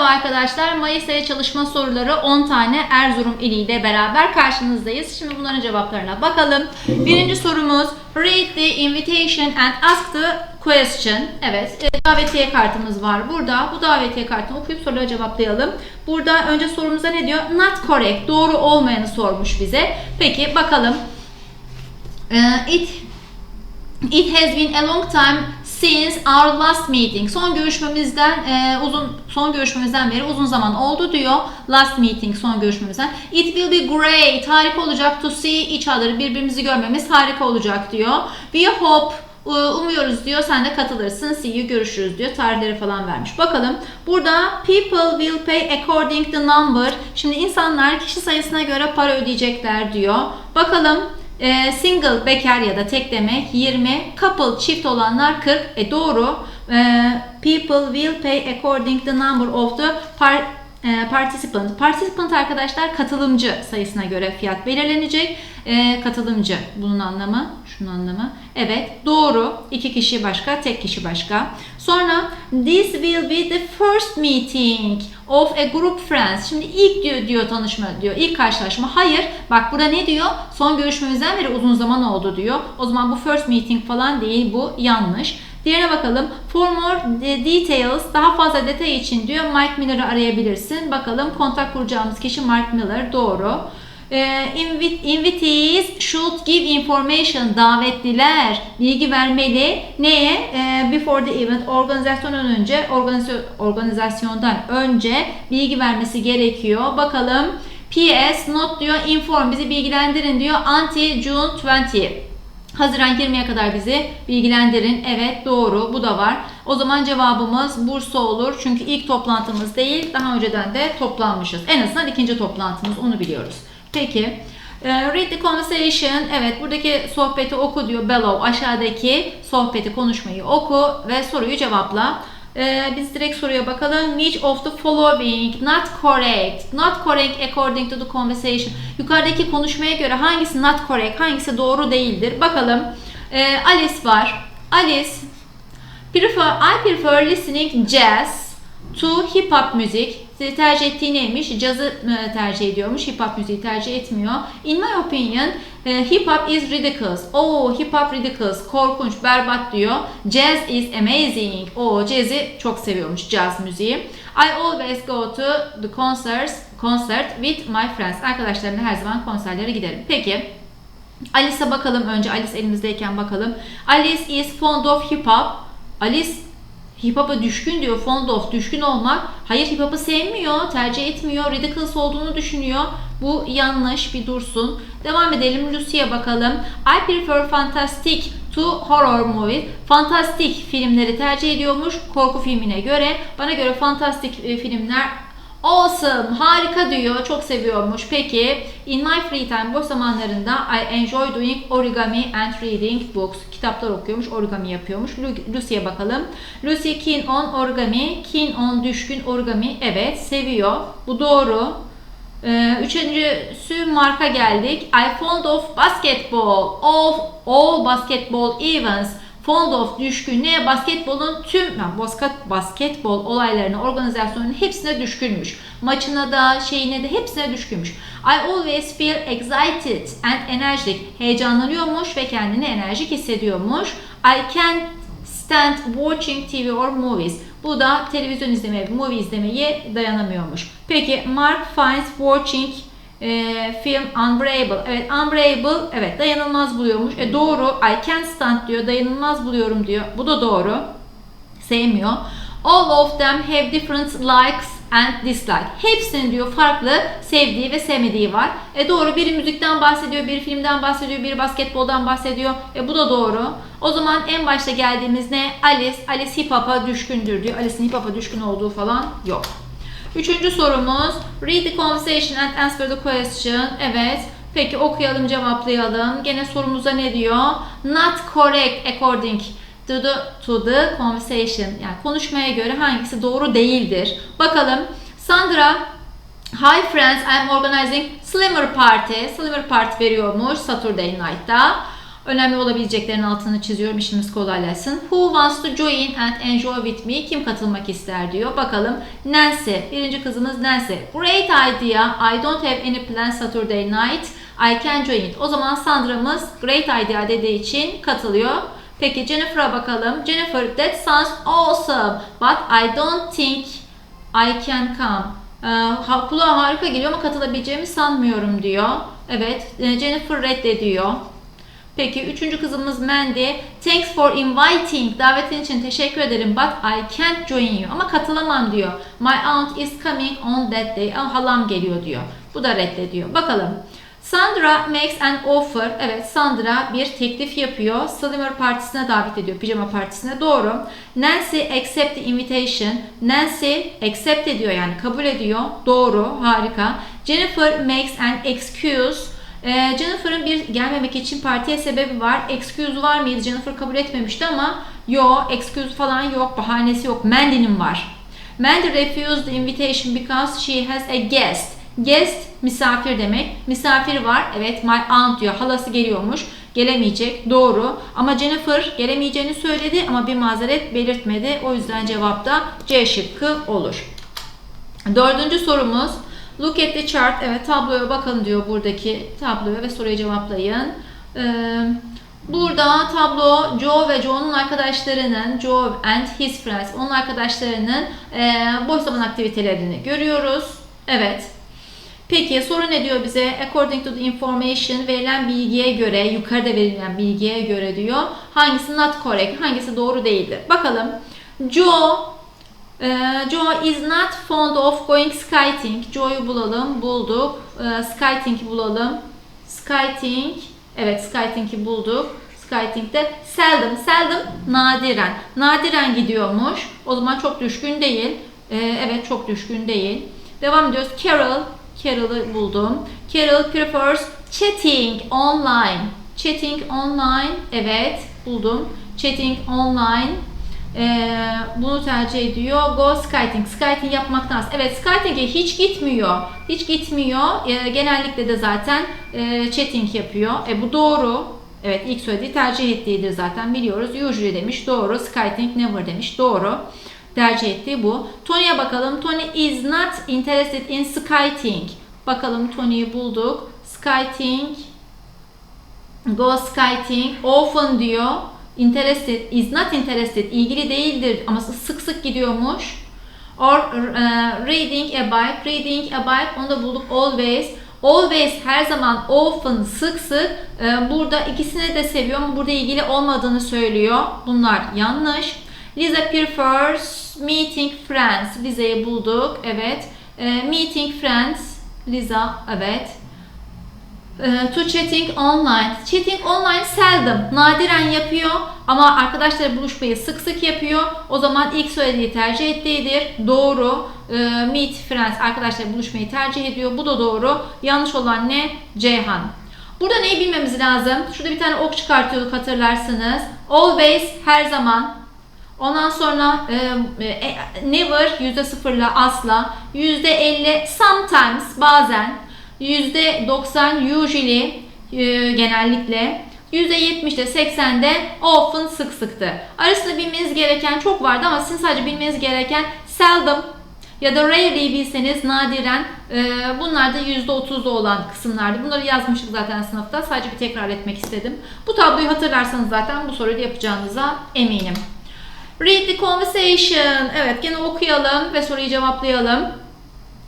Merhaba arkadaşlar. Mayıs ayı çalışma soruları 10 tane Erzurum ili ile beraber karşınızdayız. Şimdi bunların cevaplarına bakalım. Birinci sorumuz Read the invitation and ask the question. Evet, e, davetiye kartımız var burada. Bu davetiye kartını okuyup soruları cevaplayalım. Burada önce sorumuza ne diyor? Not correct. Doğru olmayanı sormuş bize. Peki bakalım. Ee, It It has been a long time since our last meeting. Son görüşmemizden e, uzun son görüşmemizden beri uzun zaman oldu diyor. Last meeting son görüşmemizden. It will be great. Harika olacak to see each other. Birbirimizi görmemiz harika olacak diyor. We hope e, Umuyoruz diyor. Sen de katılırsın. See you görüşürüz diyor. Tarihleri falan vermiş. Bakalım. Burada people will pay according the number. Şimdi insanlar kişi sayısına göre para ödeyecekler diyor. Bakalım. E, single bekar ya da tek demek 20. Couple çift olanlar 40. E doğru. E, people will pay according the number of the par, e, participant. Participant arkadaşlar katılımcı sayısına göre fiyat belirlenecek. E, katılımcı bunun anlamı, şunun anlamı. Evet doğru. İki kişi başka, tek kişi başka. Sonra this will be the first meeting of a group friends. Şimdi ilk diyor, diyor tanışma diyor. ilk karşılaşma. Hayır. Bak burada ne diyor? Son görüşmemizden beri uzun zaman oldu diyor. O zaman bu first meeting falan değil. Bu yanlış. Diğerine bakalım. For more details, daha fazla detay için diyor Mike Miller'ı arayabilirsin. Bakalım kontak kuracağımız kişi Mike Miller. Doğru. Ee, invitees should give information. Davetliler bilgi vermeli. Neye? Ee, before the event. Organizasyondan önce, organizasyondan önce bilgi vermesi gerekiyor. Bakalım. PS not diyor inform bizi bilgilendirin diyor. Until June 20. Haziran 20'ye kadar bizi bilgilendirin. Evet doğru bu da var. O zaman cevabımız Bursa olur. Çünkü ilk toplantımız değil daha önceden de toplanmışız. En azından ikinci toplantımız onu biliyoruz. Peki. Read the conversation. Evet buradaki sohbeti oku diyor below. Aşağıdaki sohbeti konuşmayı oku ve soruyu cevapla. Ee, biz direkt soruya bakalım. Which of the following not correct? Not correct according to the conversation. Yukarıdaki konuşmaya göre hangisi not correct, hangisi doğru değildir? Bakalım. Ee, Alice var. Alice prefer, I prefer listening jazz to hip hop müzik. Tercih ettiği neymiş? Cazı tercih ediyormuş. Hip hop müziği tercih etmiyor. In my opinion hip hop is ridiculous. Oh hip hop ridiculous. Korkunç, berbat diyor. Jazz is amazing. Oh jazz'i çok seviyormuş jazz müziği. I always go to the concerts, concert with my friends. Arkadaşlarımla her zaman konserlere giderim. Peki. Alice'a bakalım önce. Alice elimizdeyken bakalım. Alice is fond of hip hop. Alice hip hop'a düşkün diyor. Fond of düşkün olmak. Hayır hip hop'ı sevmiyor, tercih etmiyor, ridiculous olduğunu düşünüyor. Bu yanlış bir dursun. Devam edelim. Lucy'ye bakalım. I prefer fantastic to horror movies. Fantastik filmleri tercih ediyormuş korku filmine göre. Bana göre fantastik e, filmler Awesome, harika diyor. Çok seviyormuş. Peki, in my free time, boş zamanlarında I enjoy doing origami and reading books. Kitaplar okuyormuş, origami yapıyormuş. Lucy'ye bakalım. Lucy keen on origami, keen on düşkün origami. Evet, seviyor. Bu doğru. Ee, üçüncüsü marka geldik. I fond of basketball. Of all basketball events. Fond of düşkün neye? Basketbolun tüm yani basket, basketbol olaylarına, organizasyonun hepsine düşkünmüş. Maçına da, şeyine de hepsine düşkünmüş. I always feel excited and energetic. Heyecanlanıyormuş ve kendini enerjik hissediyormuş. I can stand watching TV or movies. Bu da televizyon izlemeye, movie izlemeye dayanamıyormuş. Peki Mark finds watching e, film Unbreakable. Evet Unbreakable evet dayanılmaz buluyormuş. E doğru. I can't stand diyor. Dayanılmaz buluyorum diyor. Bu da doğru. Sevmiyor. All of them have different likes and dislike. Hepsinin diyor farklı sevdiği ve sevmediği var. E doğru biri müzikten bahsediyor, biri filmden bahsediyor, biri basketboldan bahsediyor. E bu da doğru. O zaman en başta geldiğimiz ne? Alice. Alice hip hop'a düşkündür diyor. Alice'in hip hop'a düşkün olduğu falan yok. Üçüncü sorumuz. Read the conversation and answer the question. Evet. Peki okuyalım cevaplayalım. Gene sorumuza ne diyor? Not correct according to the, to the conversation. Yani konuşmaya göre hangisi doğru değildir. Bakalım. Sandra Hi friends, I'm organizing Slimmer Party. Slimmer Party veriyormuş Saturday night'ta. Önemli olabileceklerin altını çiziyorum işimiz kolaylaşsın. Who wants to join and enjoy with me? Kim katılmak ister diyor. Bakalım. Nancy. Birinci kızımız Nancy. Great idea. I don't have any plans Saturday night. I can join it. O zaman Sandra'mız great idea dediği için katılıyor. Peki Jennifer'a bakalım. Jennifer, that sounds awesome. But I don't think I can come. Ee, kulağa harika geliyor ama katılabileceğimi sanmıyorum diyor. Evet, e, Jennifer reddediyor. Peki üçüncü kızımız Mandy. Thanks for inviting. Davetin için teşekkür ederim but I can't join you. Ama katılamam diyor. My aunt is coming on that day. Halam geliyor diyor. Bu da reddediyor. Bakalım. Sandra makes an offer. Evet Sandra bir teklif yapıyor. Slimer partisine davet ediyor. Pijama partisine. Doğru. Nancy accept the invitation. Nancy accept ediyor yani kabul ediyor. Doğru. Harika. Jennifer makes an excuse. Ee, Jennifer'ın bir gelmemek için partiye sebebi var. Excuse var mıydı? Jennifer kabul etmemişti ama yok. Excuse falan yok. Bahanesi yok. Mandy'nin var. Mandy refused the invitation because she has a guest. Guest misafir demek. Misafir var. Evet my aunt diyor. Halası geliyormuş. Gelemeyecek. Doğru. Ama Jennifer gelemeyeceğini söyledi ama bir mazeret belirtmedi. O yüzden cevap da C şıkkı olur. Dördüncü sorumuz. Look at the chart. Evet tabloya bakın diyor buradaki tabloya ve soruyu cevaplayın. Ee, burada tablo Joe ve Joe'nun arkadaşlarının Joe and his friends onun arkadaşlarının e, boş zaman aktivitelerini görüyoruz. Evet. Peki soru ne diyor bize? According to the information verilen bilgiye göre, yukarıda verilen bilgiye göre diyor. Hangisi not correct, hangisi doğru değildir? Bakalım. Joe Joe is not fond of going skating. Joe'yu bulalım, bulduk. Ee, skating'i bulalım. Skating, evet skating'i bulduk. Skating'de seldom, seldom nadiren. Nadiren gidiyormuş. O zaman çok düşkün değil. Ee, evet çok düşkün değil. Devam ediyoruz. Carol, Carol'ı buldum. Carol prefers chatting online. Chatting online, evet buldum. Chatting online. Ee, bunu tercih ediyor. Go skating. Skating yapmaktan. Evet skating'e hiç gitmiyor. Hiç gitmiyor. Ee, genellikle de zaten e, chatting yapıyor. E, bu doğru. Evet ilk söylediği tercih ettiğidir zaten biliyoruz. Usually demiş doğru. Skating never demiş doğru. Tercih ettiği bu. Tony'ye bakalım. Tony is not interested in skating. Bakalım Tony'yi bulduk. Skating. Go skating. Often diyor. Interested is not interested. ilgili değildir ama sık sık gidiyormuş. Or uh, reading a bike. Reading a bike. Onu da bulduk. Always. Always her zaman often sık sık e, burada ikisini de seviyor ama burada ilgili olmadığını söylüyor. Bunlar yanlış. Lisa prefers meeting friends. Lisa'yı bulduk. Evet. E, meeting friends. Lisa evet. Ee, to chatting online. Chatting online seldom, nadiren yapıyor ama arkadaşları buluşmayı sık sık yapıyor. O zaman ilk söylediği tercih ettiğidir. Doğru. Ee, meet friends, arkadaşlar buluşmayı tercih ediyor. Bu da doğru. Yanlış olan ne? Ceyhan. Burada neyi bilmemiz lazım? Şurada bir tane ok çıkartıyorduk hatırlarsınız. Always, her zaman. Ondan sonra e, e, never, yüzde sıfırla asla. Yüzde elli sometimes, bazen. %90 usually e, genellikle %70'de 80'de often sık sıktı. Arasında bilmeniz gereken çok vardı ama sizin sadece bilmeniz gereken seldom ya da rarely bilseniz nadiren e, bunlar da %30'da olan kısımlardı. Bunları yazmıştık zaten sınıfta. Sadece bir tekrar etmek istedim. Bu tabloyu hatırlarsanız zaten bu soruyu yapacağınıza eminim. Read the conversation. Evet gene okuyalım ve soruyu cevaplayalım.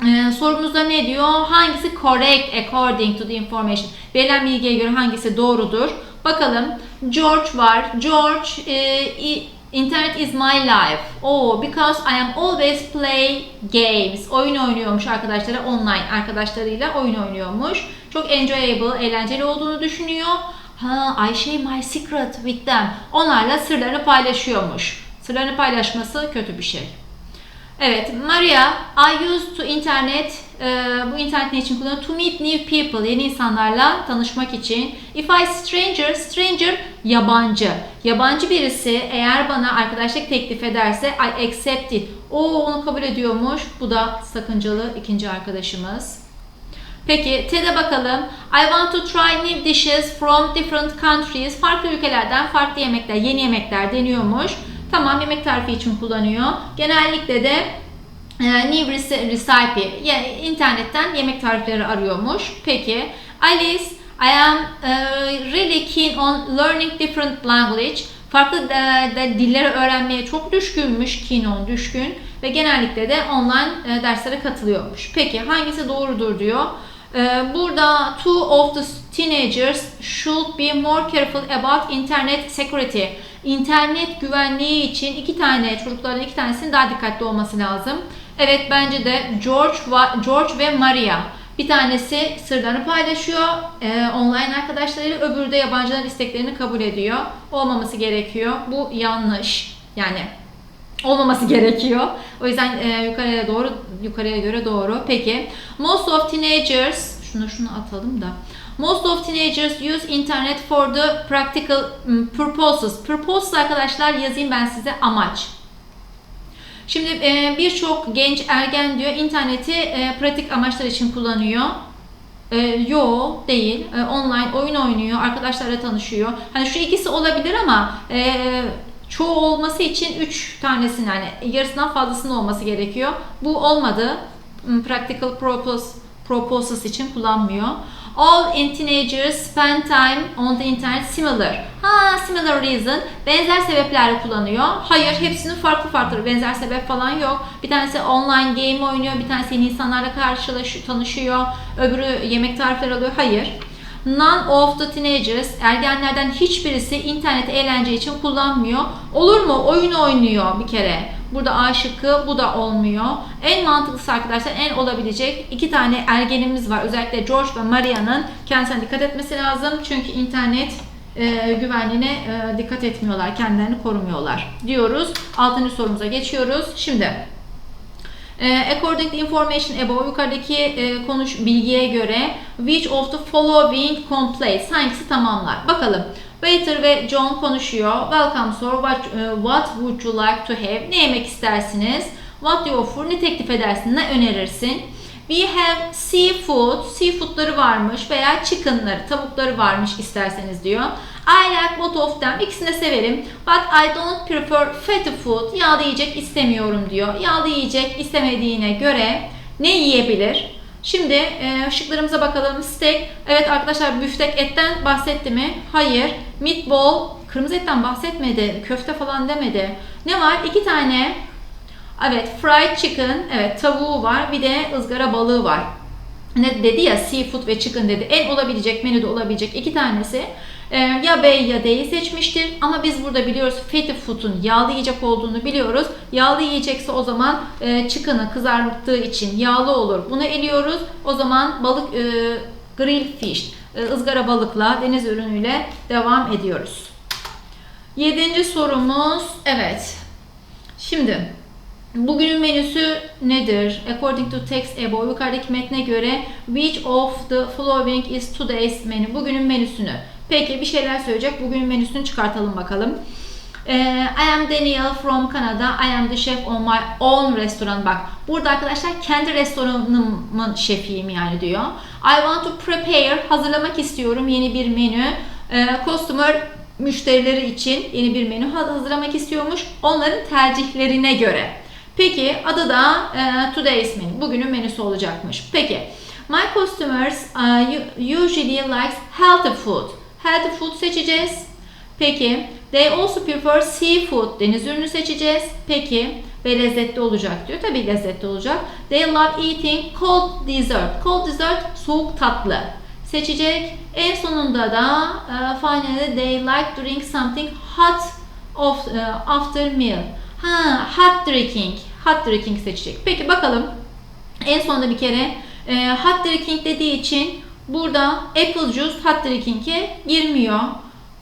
Ee, sorumuzda ne diyor? Hangisi correct according to the information? Verilen bilgiye göre hangisi doğrudur? Bakalım. George var. George, e, internet is my life. Oh, because I am always play games. Oyun oynuyormuş arkadaşları online arkadaşlarıyla oyun oynuyormuş. Çok enjoyable, eğlenceli olduğunu düşünüyor. Ha, I share my secret with them. Onlarla sırlarını paylaşıyormuş. Sırlarını paylaşması kötü bir şey. Evet, Maria, I use to internet, e, bu internet ne için kullanıyorum? To meet new people, yeni insanlarla tanışmak için. If I stranger, stranger, yabancı. Yabancı birisi eğer bana arkadaşlık teklif ederse I accept it. O onu kabul ediyormuş. Bu da sakıncalı ikinci arkadaşımız. Peki T'de bakalım. I want to try new dishes from different countries. Farklı ülkelerden farklı yemekler, yeni yemekler deniyormuş. Tamam yemek tarifi için kullanıyor. Genellikle de e, new recipe, yani internetten yemek tarifleri arıyormuş. Peki Alice, I am e, really keen on learning different language. Farklı de, de dilleri öğrenmeye çok düşkünmüş, keen on düşkün ve genellikle de online e, derslere katılıyormuş. Peki hangisi doğrudur diyor. E, burada two of the teenagers should be more careful about internet security. İnternet güvenliği için iki tane çocukların iki tanesinin daha dikkatli olması lazım. Evet bence de George, George ve Maria. Bir tanesi sırlarını paylaşıyor e, online arkadaşlarıyla, öbürü de yabancıların isteklerini kabul ediyor. Olmaması gerekiyor. Bu yanlış. Yani olmaması gerekiyor. O yüzden e, yukarıya doğru yukarıya göre doğru. Peki. Most of teenagers şunu şunu atalım da. Most of teenagers use internet for the practical mm, purposes. Purposes arkadaşlar yazayım ben size amaç. Şimdi e, birçok genç ergen diyor interneti e, pratik amaçlar için kullanıyor. E, yo değil. Online oyun oynuyor, arkadaşlarla tanışıyor. Hani şu ikisi olabilir ama çoğu olması için 3 tanesinin yani yarısından fazlasının olması gerekiyor. Bu olmadı. Hmm, Practical purpose, purposes için kullanmıyor. All in teenagers spend time on the internet similar. Ha similar reason. Benzer sebeplerle kullanıyor. Hayır hepsinin farklı farklı benzer sebep falan yok. Bir tanesi online game oynuyor. Bir tanesi yeni insanlarla karşılaşıyor, tanışıyor. Öbürü yemek tarifleri alıyor. Hayır. None of the teenagers, ergenlerden hiçbirisi internet eğlence için kullanmıyor. Olur mu? Oyun oynuyor bir kere. Burada A şıkkı, bu da olmuyor. En mantıklısı arkadaşlar, en olabilecek iki tane ergenimiz var. Özellikle George ve Maria'nın kendisine dikkat etmesi lazım. Çünkü internet e, güvenliğine e, dikkat etmiyorlar, kendilerini korumuyorlar diyoruz. Altıncı sorumuza geçiyoruz. Şimdi e, According to information above yukarıdaki e, konuş bilgiye göre which of the following completes hangisi tamamlar? Bakalım. Waiter ve John konuşuyor. Welcome sir. What, e, what would you like to have? Ne yemek istersiniz? What do you offer? Ne teklif edersin? Ne önerirsin? We have seafood. Seafoodları varmış veya chickenları, tavukları varmış isterseniz diyor. I like both of them. İkisini de severim. But I don't prefer fatty food. Yağlı yiyecek istemiyorum diyor. Yağlı yiyecek istemediğine göre ne yiyebilir? Şimdi e, şıklarımıza bakalım. Steak. Evet arkadaşlar büftek etten bahsetti mi? Hayır. Meatball. Kırmızı etten bahsetmedi. Köfte falan demedi. Ne var? İki tane Evet, fried chicken, evet tavuğu var, bir de ızgara balığı var. Ne dedi ya seafood ve chicken dedi. En olabilecek menüde olabilecek iki tanesi. Ee, ya B ya D'yi seçmiştir. Ama biz burada biliyoruz fatty food'un yağlı yiyecek olduğunu biliyoruz. Yağlı yiyecekse o zaman e, chicken'ı kızarttığı için yağlı olur. Bunu eliyoruz. O zaman balık e, grill fish, e, ızgara balıkla deniz ürünüyle devam ediyoruz. Yedinci sorumuz evet. Şimdi Bugünün menüsü nedir? According to text above, yukarıdaki metne göre which of the following is today's menu? Bugünün menüsünü. Peki bir şeyler söyleyecek. Bugünün menüsünü çıkartalım bakalım. Ee, I am Daniel from Canada. I am the chef on my own restaurant. Bak burada arkadaşlar kendi restoranımın şefiyim yani diyor. I want to prepare. Hazırlamak istiyorum yeni bir menü. Ee, customer müşterileri için yeni bir menü hazırlamak istiyormuş. Onların tercihlerine göre. Peki adı da e, today's menu. Bugünün menüsü olacakmış. Peki my customers uh, usually likes healthy food. Healthy food seçeceğiz. Peki they also prefer seafood. Deniz ürünü seçeceğiz. Peki ve lezzetli olacak diyor. Tabii lezzetli olacak. They love eating cold dessert. Cold dessert soğuk tatlı seçecek. En sonunda da uh, finally they like to drink something hot of, uh, after meal. Ha, hot drinking. Hot drinking seçecek. Peki bakalım. En sonunda bir kere e, hot drinking dediği için burada apple juice hot drinking'e girmiyor.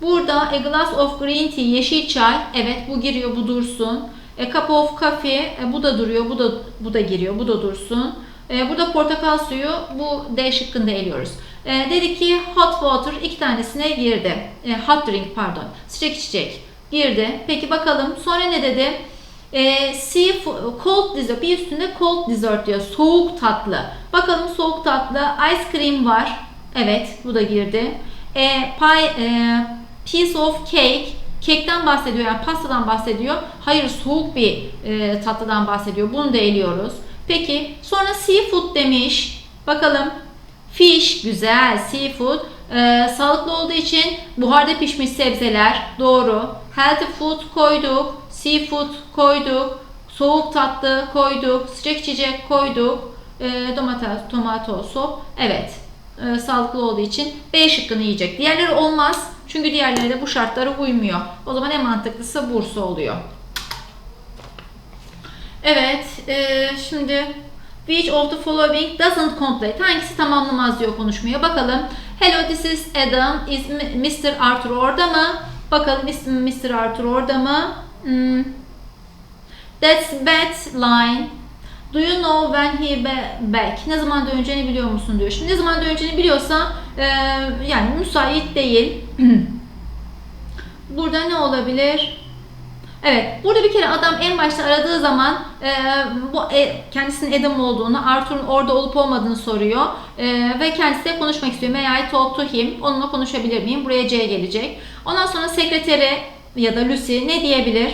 Burada a glass of green tea yeşil çay. Evet bu giriyor bu dursun. A cup of coffee e, bu da duruyor. Bu da bu da giriyor. Bu da dursun. E, burada portakal suyu bu D şıkkında eliyoruz. E, dedi ki hot water iki tanesine girdi. E, hot drink pardon. Sıcak içecek girdi. Peki bakalım sonra ne dedi? E, sea cold dessert bir üstünde cold dessert diyor. Soğuk tatlı. Bakalım soğuk tatlı. Ice cream var. Evet bu da girdi. E, pie, e, piece of cake kekten bahsediyor yani pastadan bahsediyor. Hayır soğuk bir e, tatlıdan bahsediyor. Bunu da eliyoruz. Peki sonra seafood demiş. Bakalım fish güzel seafood e, sağlıklı olduğu için buharda pişmiş sebzeler doğru. Healthy food koyduk. Seafood koyduk. Soğuk tatlı koyduk. Sıcak içecek koyduk. E, domates, tomato. Evet. E, sağlıklı olduğu için B şıkkını yiyecek. Diğerleri olmaz. Çünkü diğerleri de bu şartlara uymuyor. O zaman en mantıklısı Bursa oluyor. Evet. E, şimdi Which of the following doesn't complete? Hangisi tamamlamaz diyor konuşmaya. Bakalım. Hello this is Adam. Is Mr. Arthur orada mı? Bakalım ismi Mr. Arthur orada mı? Hmm. That's bad line. Do you know when he be back? Ne zaman döneceğini biliyor musun diyor. Şimdi ne zaman döneceğini biliyorsa e, yani müsait değil. Burada ne olabilir? Evet, burada bir kere adam en başta aradığı zaman e, bu e, kendisinin Adam olduğunu, Arthur'un orada olup olmadığını soruyor e, ve kendisi de konuşmak istiyor. May I talk to him? Onunla konuşabilir miyim? Buraya C gelecek. Ondan sonra sekreteri ya da Lucy ne diyebilir?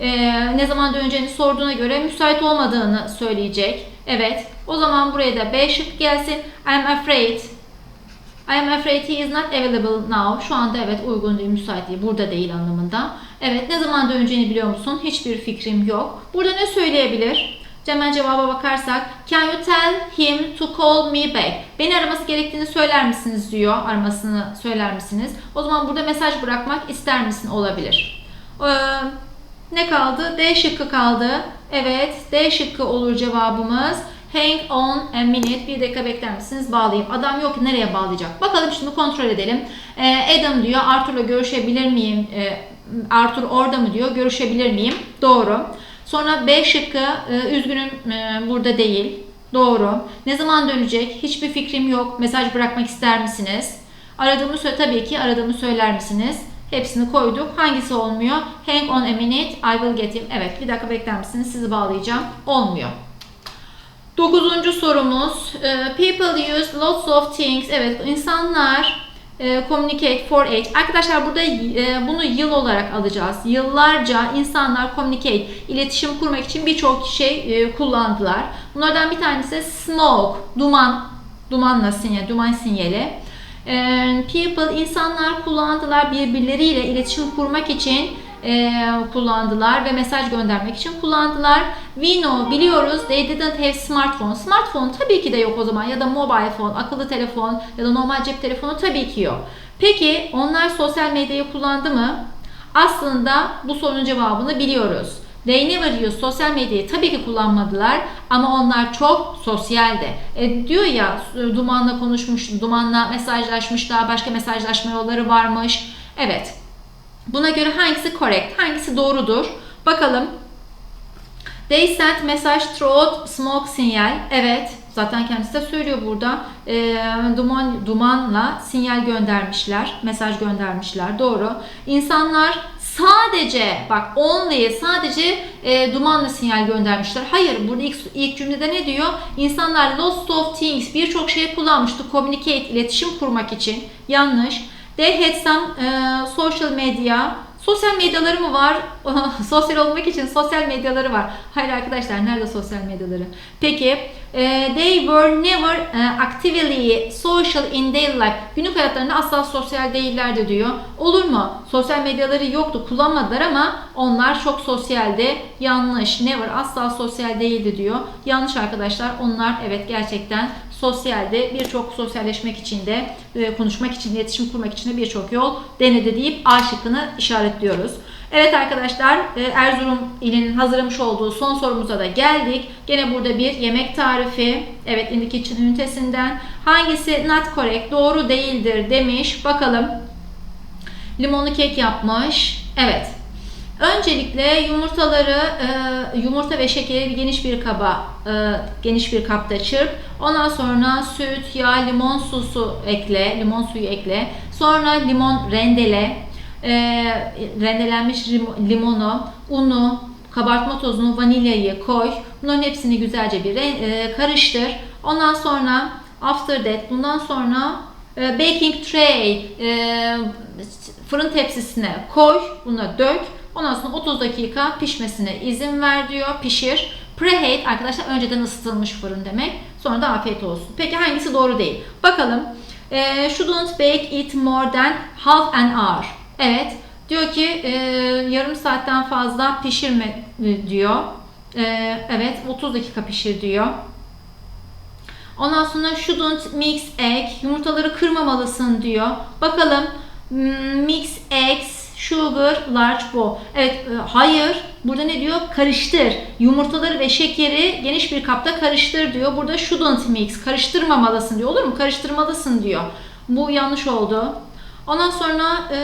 E, ne zaman döneceğini sorduğuna göre müsait olmadığını söyleyecek. Evet, o zaman buraya da B şık gelsin. I'm afraid I am afraid he is not available now. Şu anda evet uygun değil, müsait değil. Burada değil anlamında. Evet ne zaman döneceğini biliyor musun? Hiçbir fikrim yok. Burada ne söyleyebilir? Hemen cevaba bakarsak Can you tell him to call me back? Beni araması gerektiğini söyler misiniz diyor. Aramasını söyler misiniz? O zaman burada mesaj bırakmak ister misin olabilir. Ee, ne kaldı? D şıkkı kaldı. Evet D şıkkı olur cevabımız. Hang on a minute. Bir dakika bekler misiniz? Bağlayayım. Adam yok nereye bağlayacak? Bakalım şimdi kontrol edelim. Ee, Adam diyor Arthur'la görüşebilir miyim? Ee, Arthur orada mı diyor. Görüşebilir miyim? Doğru. Sonra B şıkkı e, üzgünüm e, burada değil. Doğru. Ne zaman dönecek? Hiçbir fikrim yok. Mesaj bırakmak ister misiniz? Aradığımı söyle tabii ki aradığımı söyler misiniz? Hepsini koyduk. Hangisi olmuyor? Hang on a minute. I will get him. Evet bir dakika bekler misiniz? Sizi bağlayacağım. Olmuyor. Dokuzuncu sorumuz. E, People use lots of things. Evet insanlar communicate for age. Arkadaşlar burada e, bunu yıl olarak alacağız. Yıllarca insanlar communicate, iletişim kurmak için birçok şey kullandılar. Bunlardan bir tanesi smoke, duman, dumanla sinyal, duman sinyali. People, insanlar kullandılar birbirleriyle iletişim kurmak için e, kullandılar ve mesaj göndermek için kullandılar. We know, biliyoruz they didn't have smartphone. Smartphone tabii ki de yok o zaman ya da mobile phone, akıllı telefon ya da normal cep telefonu tabii ki yok. Peki onlar sosyal medyayı kullandı mı? Aslında bu sorunun cevabını biliyoruz. They never use sosyal medyayı tabii ki kullanmadılar ama onlar çok sosyaldi. E, diyor ya Duman'la konuşmuş, Duman'la mesajlaşmışlar, başka mesajlaşma yolları varmış. Evet. Buna göre hangisi correct, hangisi doğrudur? Bakalım. They sent message through smoke sinyal. Evet. Zaten kendisi de söylüyor burada. E, duman dumanla sinyal göndermişler, mesaj göndermişler. Doğru. İnsanlar sadece bak only sadece e, dumanla sinyal göndermişler. Hayır burada ilk, ilk cümlede ne diyor? İnsanlar lots of things birçok şey kullanmıştı communicate iletişim kurmak için. Yanlış. They had some e, social media Sosyal medyaları mı var? sosyal olmak için sosyal medyaları var. Hayır arkadaşlar nerede sosyal medyaları? Peki e, they were never e, actively social in daily life. Günlük hayatlarında asla sosyal değillerdi diyor. Olur mu? Sosyal medyaları yoktu kullanmadılar ama onlar çok sosyaldi. Yanlış. Never asla sosyal değildi diyor. Yanlış arkadaşlar. Onlar evet gerçekten sosyalde birçok sosyalleşmek için de e, konuşmak için, iletişim kurmak için de birçok yol denedi deyip A şıkkını işaretliyoruz. Evet arkadaşlar e, Erzurum ilinin hazırlamış olduğu son sorumuza da geldik. Gene burada bir yemek tarifi. Evet in the kitchen ünitesinden. Hangisi not correct doğru değildir demiş. Bakalım. Limonlu kek yapmış. Evet. Öncelikle yumurtaları e, yumurta ve şekeri geniş bir kaba e, geniş bir kapta çırp. Ondan sonra süt, yağ, limon susu ekle, limon suyu ekle. Sonra limon rendele. E, rendelenmiş limonu, unu, kabartma tozunu, vanilyayı koy. Bunların hepsini güzelce bir karıştır. Ondan sonra after that bundan sonra baking tray fırın tepsisine koy. Buna dök. Ondan sonra 30 dakika pişmesine izin ver diyor. Pişir. Preheat arkadaşlar önceden ısıtılmış fırın demek. Sonra da afiyet olsun. Peki hangisi doğru değil? Bakalım. E, shouldn't bake it more than half an hour. Evet. Diyor ki e, yarım saatten fazla pişirme e, diyor. E, evet 30 dakika pişir diyor. Ondan sonra shouldn't mix egg. Yumurtaları kırmamalısın diyor. Bakalım hmm, mix eggs, sugar, large bowl. Evet e, hayır. Burada ne diyor? Karıştır. Yumurtaları ve şekeri geniş bir kapta karıştır diyor. Burada shouldn't mix. Karıştırmamalısın diyor. Olur mu? Karıştırmalısın diyor. Bu yanlış oldu. Ondan sonra e,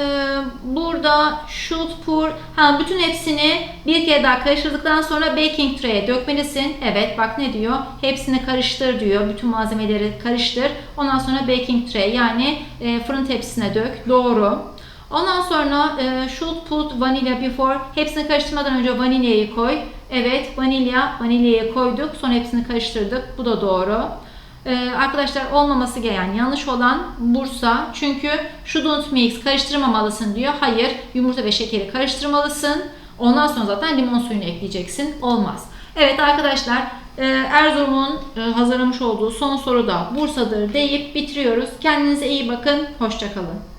burada should pour ha bütün hepsini bir kere daha karıştırdıktan sonra baking tray'e dökmelisin. Evet bak ne diyor? Hepsini karıştır diyor. Bütün malzemeleri karıştır. Ondan sonra baking tray yani e, fırın tepsisine dök. Doğru. Ondan sonra e, should put vanilla before hepsini karıştırmadan önce vanilyayı koy. Evet vanilya vanilyayı koyduk. Sonra hepsini karıştırdık. Bu da doğru. Ee, arkadaşlar olmaması gereken yanlış olan Bursa. Çünkü shouldn't mix karıştırmamalısın diyor. Hayır yumurta ve şekeri karıştırmalısın. Ondan sonra zaten limon suyunu ekleyeceksin. Olmaz. Evet arkadaşlar e, Erzurum'un e, hazırlamış olduğu son soru da Bursa'dır deyip bitiriyoruz. Kendinize iyi bakın. Hoşçakalın.